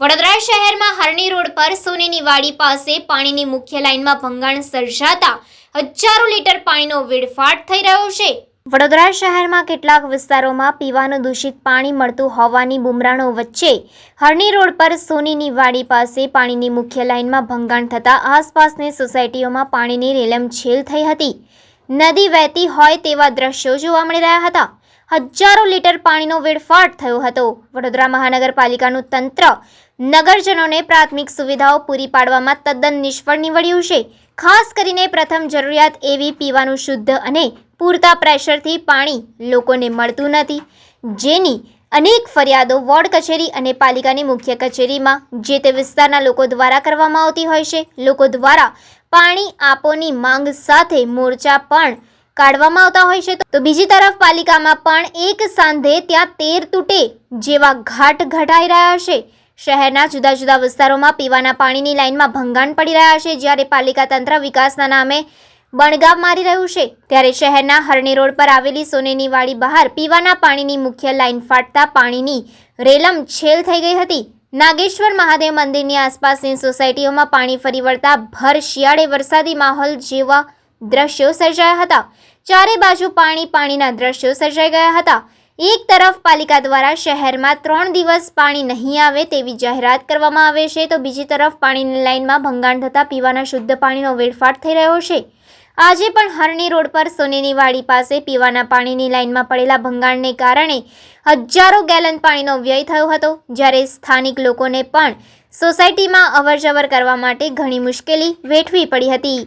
વડોદરા શહેરમાં હરણી રોડ પર સોનેની વાડી પાસે પાણીની મુખ્ય લાઇનમાં ભંગાણ સર્જાતા હજારો લીટર પાણીનો વેડફાટ થઈ રહ્યો છે. વડોદરા શહેરમાં કેટલાક વિસ્તારોમાં પીવાનું દૂષિત પાણી મળતું હોવાની બુમરાણો વચ્ચે હરણી રોડ પર સોનીની વાડી પાસે પાણીની મુખ્ય લાઇનમાં ભંગાણ થતાં આસપાસની સોસાયટીઓમાં પાણીની રેલમછેલ થઈ હતી. નદી વહેતી હોય તેવા દ્રશ્યો જોવા મળી રહ્યા હતા. હજારો લીટર પાણીનો વેડફાટ થયો હતો. વડોદરા મહાનગરપાલિકાનું તંત્ર નગરજનોને પ્રાથમિક સુવિધાઓ પૂરી પાડવામાં તદ્દન નિષ્ફળ નીવડ્યું છે. ખાસ કરીને પ્રથમ જરૂરિયાત એવી પીવાનું શુદ્ધ અને પૂરતા પ્રેશરથી પાણી લોકોને મળતું નથી. જેની અનેક ફરિયાદો વોર્ડ કચેરી અને પાલિકાની મુખ્ય કચેરીમાં, જે તે વિસ્તારના લોકો દ્વારા કરવામાં આવતી હોય છે. લોકો દ્વારા પાણી આપોની માંગ સાથે મોરચા પણ કાઢવામાં આવતા હોય છે. તો બીજી તરફ પાલિકામાં પણ એક સાંધે ત્યાં તેર તૂટે જેવા ઘાટ ઘટાઈ રહ્યા છે. શહેરના જુદા જુદા વિસ્તારોમાં પીવાના પાણીની લાઇનમાં ભંગાણ પડી રહ્યા છે. જ્યારે પાલિકા તંત્ર વિકાસના નામે બણગામ મારી રહ્યું છે, ત્યારે શહેરના હરણી રોડ પર આવેલી સોનેની વાડી બહાર પીવાના પાણીની મુખ્ય લાઇન ફાટતા પાણીની રેલમ છેલ થઈ ગઈ હતી. નાગેશ્વર મહાદેવ મંદિરની આસપાસની સોસાયટીઓમાં પાણી ફરી વળતા ભર શિયાળે વરસાદી માહોલ જેવા દ્રશ્યો સર્જાયા હતા. ચારે બાજુ પાણી પાણીના દ્રશ્યો સર્જાઈ ગયા હતા. એક તરફ પાલિકા દ્વારા શહેરમાં ત્રણ દિવસ પાણી નહીં આવે તેવી જાહેરાત કરવામાં આવે છે, તો બીજી તરફ પાણીની લાઇનમાં ભંગાણ થતાં પીવાના શુદ્ધ પાણીનો વેડફાટ થઈ રહ્યો છે. આજે પણ હરણી રોડ પર સોનેની વાડી પાસે પીવાના પાણીની લાઇનમાં પડેલા ભંગાણને કારણે હજારો ગેલન પાણીનો વ્યય થયો હતો, જ્યારે સ્થાનિક લોકોને પણ સોસાયટીમાં અવરજવર કરવા માટે ઘણી મુશ્કેલી વેઠવી પડી હતી.